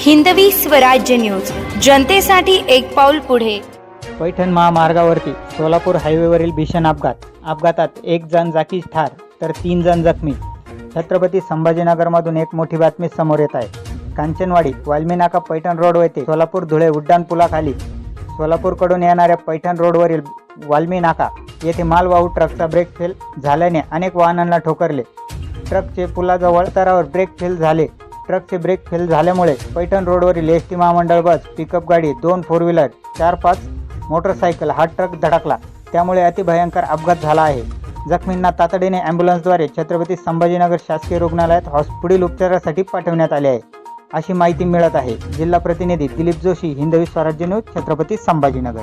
Hindavi Swarajya news. जनतेसाठी एक पाऊल पुढे. पैठण महामार्गावरती सोलापूर हायवेवरील भीषण अपघात. अपघातात एक जण जागीच ठार तर तीन जण जखमी. छत्रपती संभाजीनगरमधून एक मोठी बातमी समोर येत आहे. कांचनवाडी वाल्मी नाका पैठण रोड येथे सोलापूर धुळे उड्डाण पुलाखाली सोलापूरकडून येणाऱ्या पैठण रोडवरील वाल्मी नाका येथे मालवाहू ट्रकचा ब्रेक फेल झाल्याने अनेक वाहनांना ठोकरले. ट्रकचे पुलाजवळ स्तरावर ब्रेक फेल झाले. ट्रकचे ब्रेक फेल झाल्यामुळे पैठण रोडवरील एस टी महामंडळ बस पिकअप गाडी दोन फोर व्हीलर चार पाच मोटरसायकल हा ट्रक धडकला. त्यामुळे अतिभयंकर अपघात झाला आहे. जखमींना तातडीने ॲम्ब्युलन्सद्वारे छत्रपती संभाजीनगर शासकीय रुग्णालयात हॉस्पिटल उपचारासाठी पाठवण्यात आले आहे. अशी माहिती मिळत आहे. जिल्हा प्रतिनिधी दिलीप जोशी हिंदवी स्वराज्य न्यूज छत्रपती संभाजीनगर.